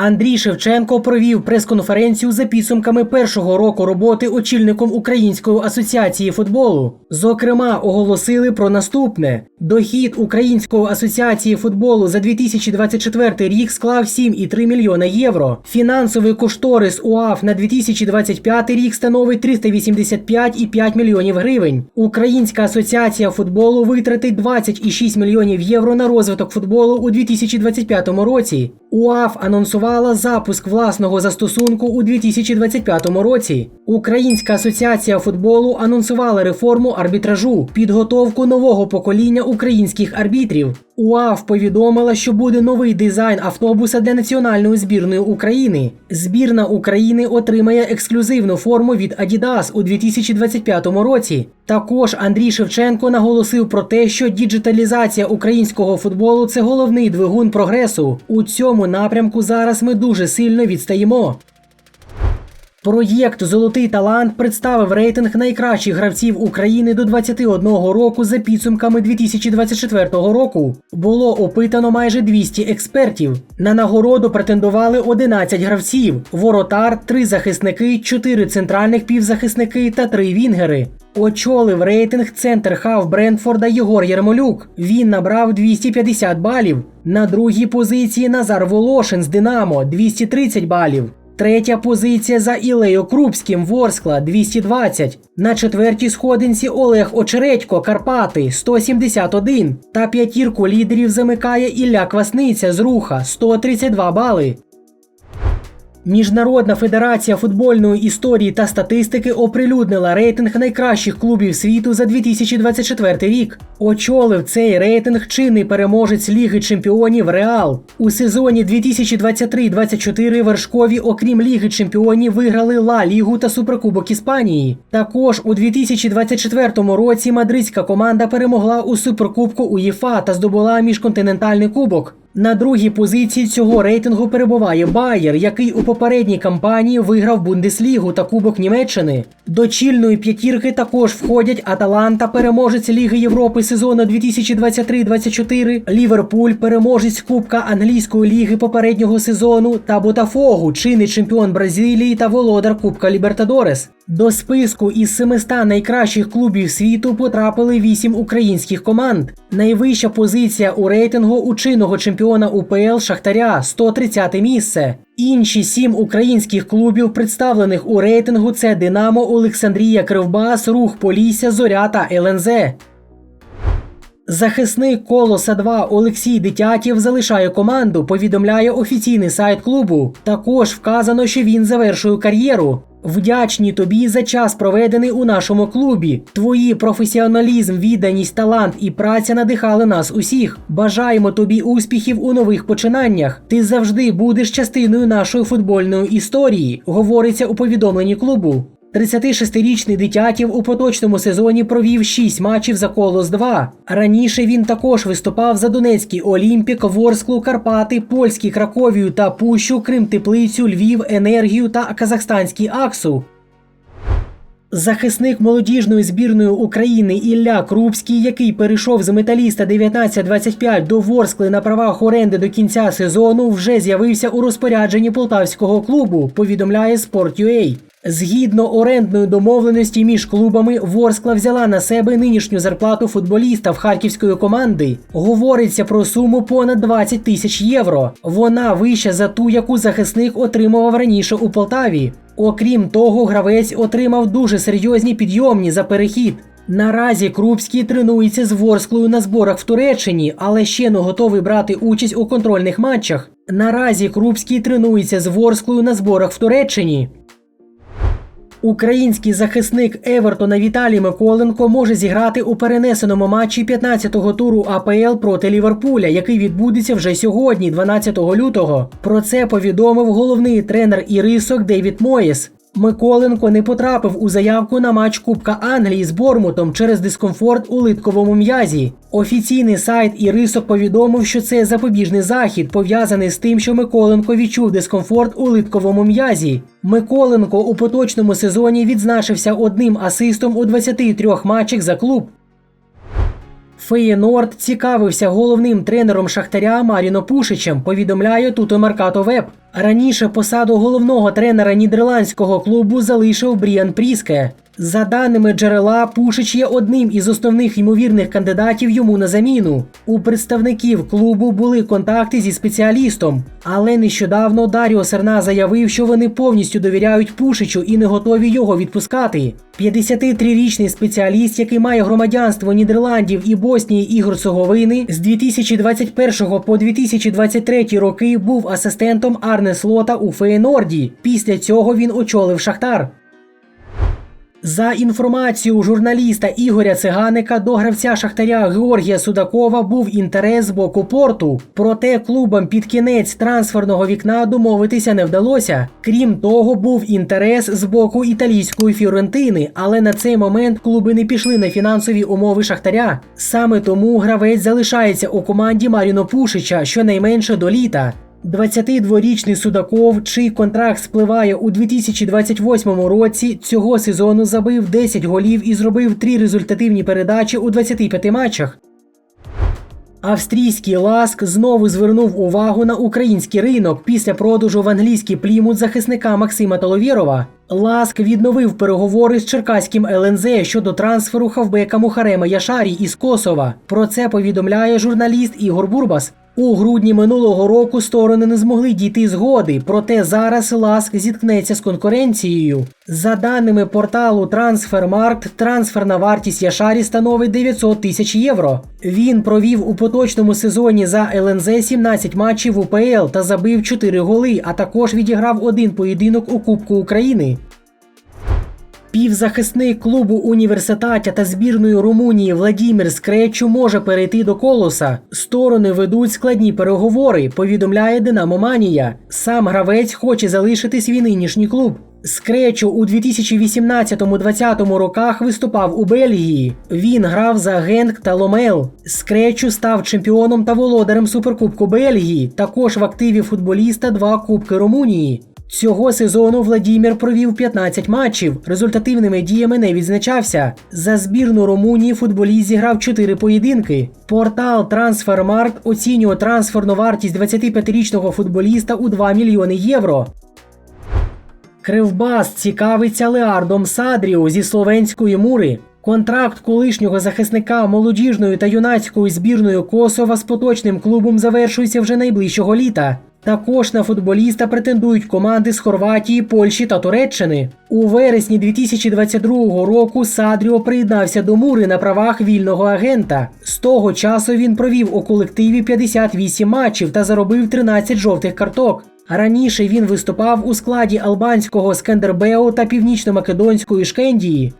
Андрій Шевченко провів прес-конференцію за підсумками першого року роботи очільником Української асоціації футболу. Зокрема, оголосили про наступне: дохід Української асоціації футболу за 2024 рік склав 7,3 мільйона євро. Фінансовий кошторис УАФ на 2025 рік становить 385,5 мільйонів гривень. Українська асоціація футболу витратить 20,6 мільйонів євро на розвиток футболу у 2025 році. УАФ анонсувала запуск власного застосунку у 2025 році. Українська асоціація футболу анонсувала реформу арбітражу, підготовку нового покоління українських арбітрів. УАФ повідомила, що буде новий дизайн автобуса для національної збірної України. Збірна України отримає ексклюзивну форму від Adidas у 2025 році. Також Андрій Шевченко наголосив про те, що діджиталізація українського футболу це головний двигун прогресу. У цьому напрямку зараз ми дуже сильно відстаємо. Проєкт Золотий талант представив рейтинг найкращих гравців України до 21 року за підсумками 2024 року. Було опитано майже 200 експертів. На нагороду претендували 11 гравців: воротар, 3 захисники, 4 центральних півзахисники та 3 вінгери. Очолив рейтинг центр хав Брентфорда Єгор Єрмолюк. Він набрав 250 балів. На другій позиції Назар Волошин з Динамо 230 балів. Третя позиція за Ілею Крупським Ворскла 220. На четвертій сходинці Олег Очередько Карпати 171. Та п'ятірку лідерів замикає Ілля Квасниця з Руха 132 бали. Міжнародна федерація футбольної історії та статистики оприлюднила рейтинг найкращих клубів світу за 2024 рік. Очолив цей рейтинг чинний переможець Ліги Чемпіонів Реал. У сезоні 2023-24 вершкові, окрім Ліги Чемпіонів, виграли Ла Лігу та Суперкубок Іспанії. Також у 2024 році мадридська команда перемогла у Суперкубку УЄФА та здобула міжконтинентальний кубок. На другій позиції цього рейтингу перебуває Байер, який у попередній кампанії виграв Бундеслігу та Кубок Німеччини. До чільної п'ятірки також входять Аталанта, переможець Ліги Європи сезону 2023-24, Ліверпуль, переможець Кубка англійської ліги попереднього сезону та Ботафогу, чинний чемпіон Бразилії та володар Кубка Лібертадорес. До списку із 700 найкращих клубів світу потрапили 8 українських команд. Найвища позиція у рейтингу у чемпіона УПЛ Шахтаря 130 місце. Інші сім українських клубів, представлених у рейтингу, це Динамо, Олександрія Кривбас, Рух Полісся, Зоря та ЛНЗ. Захисник колоса 2 Олексій Дитятів залишає команду. Повідомляє офіційний сайт клубу. Також вказано, що він завершує кар'єру. Вдячні тобі за час, проведений у нашому клубі. Твої професіоналізм, відданість, талант і праця надихали нас усіх. Бажаємо тобі успіхів у нових починаннях. Ти завжди будеш частиною нашої футбольної історії, говориться у повідомленні клубу. 36-річний дитятів у поточному сезоні провів 6 матчів за колос 2. Раніше він також виступав за Донецький Олімпік, Ворсклу, Карпати, Польський Краковію та Пущу, Крим Теплицю, Львів, Енергію та Казахстанський Аксу. Захисник молодіжної збірної України Ілля Крупський, який перейшов з металіста 1925 до Ворскли на правах оренди до кінця сезону, вже з'явився у розпорядженні полтавського клубу. Повідомляє Sport.ua. Згідно орендної домовленості між клубами, Ворскла взяла на себе нинішню зарплату футболіста в харківської команди. Говориться про суму понад 20 тисяч євро. Вона вища за ту, яку захисник отримував раніше у Полтаві. Окрім того, гравець отримав дуже серйозні підйомні за перехід. Наразі Крупський тренується з Ворсклою на зборах в Туреччині, але ще не готовий брати участь у контрольних матчах. Наразі Крупський тренується з Ворсклою на зборах в Туреччині. Український захисник Евертона Віталій Миколенко може зіграти у перенесеному матчі 15-го туру АПЛ проти Ліверпуля, який відбудеться вже сьогодні, 12 лютого. Про це повідомив головний тренер Ірисок Девід Моєс. Миколенко не потрапив у заявку на матч Кубка Англії з Бормутом через дискомфорт у литковому м'язі. Офіційний сайт Ірисок повідомив, що це запобіжний захід, пов'язаний з тим, що Миколенко відчув дискомфорт у литковому м'язі. Миколенко у поточному сезоні відзначився одним асистом у 23 матчах за клуб. Феєнорд цікавився головним тренером Шахтаря Маріно Пушичем, повідомляє тут Маркато Веб. Раніше посаду головного тренера нідерландського клубу залишив Бріан Пріске. За даними джерела, Пушич є одним із основних ймовірних кандидатів йому на заміну. У представників клубу були контакти зі спеціалістом, але нещодавно Даріо Серна заявив, що вони повністю довіряють Пушичу і не готові його відпускати. 53-річний спеціаліст, який має громадянство Нідерландів і Боснії і Герцеговини, з 2021 по 2023 роки був асистентом Арне Слота у Феєнорді. Після цього він очолив Шахтар. За інформацією журналіста Ігоря Циганика до гравця Шахтаря Георгія Судакова був інтерес з боку порту. Проте клубам під кінець трансферного вікна домовитися не вдалося. Крім того, був інтерес з боку італійської Фіорентини, але на цей момент клуби не пішли на фінансові умови Шахтаря. Саме тому гравець залишається у команді Маріно Пушича щонайменше до літа. 22-річний Судаков, чий контракт спливає у 2028 році, цього сезону забив 10 голів і зробив 3 результативні передачі у 25 матчах. Австрійський ласк знову звернув увагу на український ринок після продажу в англійський плімут захисника Максима Толовєрова. Ласк відновив переговори з черкаським ЛНЗ щодо трансферу хавбека Мухарема Яшарі із Косова. Про це повідомляє журналіст Ігор Бурбас. У грудні минулого року сторони не змогли дійти згоди, проте зараз Ласк зіткнеться з конкуренцією. За даними порталу Трансфермаркт, трансферна вартість Яшарі становить 900 тисяч євро. Він провів у поточному сезоні за ЛНЗ 17 матчів УПЛ та забив 4 голи, а також відіграв один поєдинок у Кубку України. Півзахисник клубу університатя та збірної Румунії Владімір Скречу може перейти до колоса. Сторони ведуть складні переговори, повідомляє Динамо Манія. Сам гравець хоче залишити свій нинішній клуб. Скречу у 2018-2020 роках виступав у Бельгії. Він грав за Генк та Ломел. Скречу став чемпіоном та володарем Суперкубку Бельгії. Також в активі футболіста два Кубки Румунії. Цього сезону Владімір провів 15 матчів, результативними діями не відзначався. За збірну Румунії футболіст зіграв 4 поєдинки. Портал Трансфермаркт оцінює трансферну вартість 25-річного футболіста у 2 мільйони євро. Кривбас цікавиться Леардом Садріо зі словенської мури. Контракт колишнього захисника молодіжної та юнацької збірної Косова з поточним клубом завершується вже найближчого літа. Також на футболіста претендують команди з Хорватії, Польщі та Туреччини. У вересні 2022 року Садріо приєднався до Мури на правах вільного агента. З того часу він провів у колективі 58 матчів та заробив 13 жовтих карток. Раніше він виступав у складі албанського Скендербео та північно-македонської Шкендії.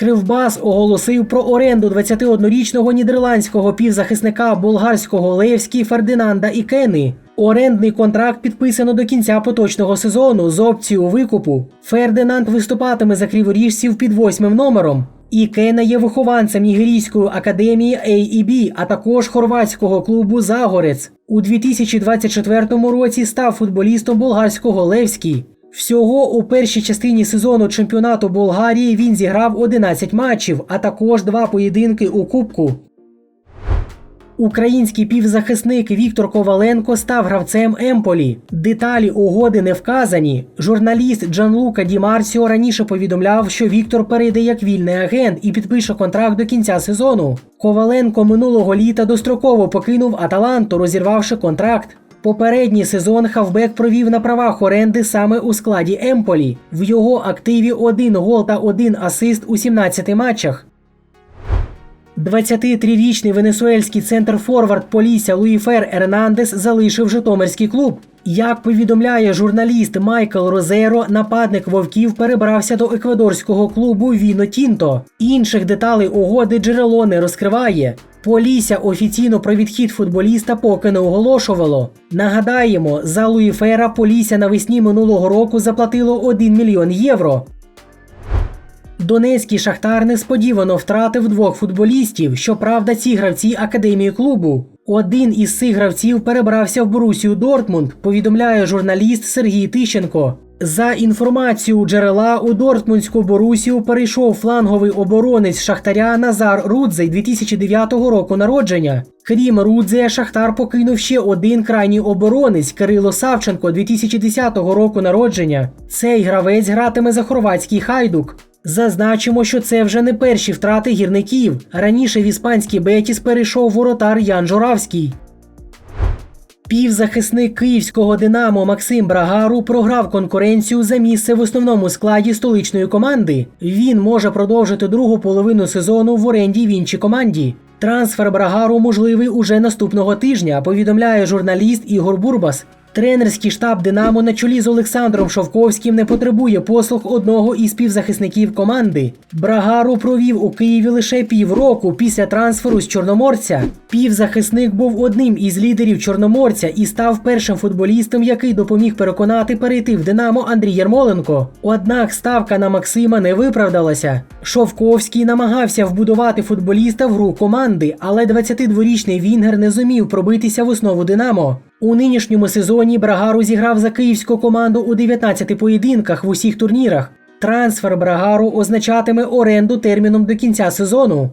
Кривбас оголосив про оренду 21-річного нідерландського півзахисника болгарського Левські Фердинанда Ікени. Орендний контракт підписано до кінця поточного сезону з опцією викупу. Фердинанд виступатиме за криворіжців під восьмим номером. Ікена є вихованцем Нігерійської академії AEB, а також хорватського клубу Загорець. У 2024 році став футболістом болгарського Левський. Всього у першій частині сезону чемпіонату Болгарії він зіграв 11 матчів, а також два поєдинки у Кубку. Український півзахисник Віктор Коваленко став гравцем Емполі. Деталі угоди не вказані. Журналіст Джанлука Ді Марсіо раніше повідомляв, що Віктор перейде як вільний агент і підпише контракт до кінця сезону. Коваленко минулого літа достроково покинув Аталанту, розірвавши контракт. Попередній сезон Хавбек провів на правах оренди саме у складі Емполі. В його активі один гол та один асист у 17 матчах. 23-річний венесуельський центр Форвард Полісся Луїфер Ернандес залишив Житомирський клуб. Як повідомляє журналіст Майкл Розеро, нападник вовків перебрався до еквадорського клубу Віно Тінто. Інших деталей угоди джерело не розкриває. Полісся офіційно про відхід футболіста поки не оголошувало. Нагадаємо, за Луїфера Полісся навесні минулого року заплатило 1 мільйон євро. Донецький шахтар несподівано втратив двох футболістів. Щоправда, ці гравці академії клубу. Один із цих гравців перебрався в Борусію Дортмунд, повідомляє журналіст Сергій Тищенко. За інформацією джерела у Дортмундську Борусію перейшов фланговий оборонець Шахтаря Назар Рудзей 2009 року народження. Крім Рудзея, Шахтар покинув ще один крайній оборонець Кирило Савченко 2010 року народження. Цей гравець гратиме за хорватський хайдук. Зазначимо, що це вже не перші втрати гірників. Раніше в іспанський Бетіс перейшов воротар Ян Журавський. Півзахисник київського Динамо Максим Брагару програв конкуренцію за місце в основному складі столичної команди. Він може продовжити другу половину сезону в оренді в іншій команді. Трансфер Брагару можливий уже наступного тижня, повідомляє журналіст Ігор Бурбас. Тренерський штаб Динамо на чолі з Олександром Шовковським не потребує послуг одного із півзахисників команди. Брагару провів у Києві лише півроку після трансферу з Чорноморця. Півзахисник був одним із лідерів Чорноморця і став першим футболістом, який допоміг переконати перейти в Динамо Андрій Єрмоленко. Однак ставка на Максима не виправдалася. Шовковський намагався вбудувати футболіста в гру команди, але 22-річний Вінгер не зумів пробитися в основу Динамо. У нинішньому сезоні Брагару зіграв за київську команду у 19 поєдинках в усіх турнірах. Трансфер Брагару означатиме оренду терміном до кінця сезону.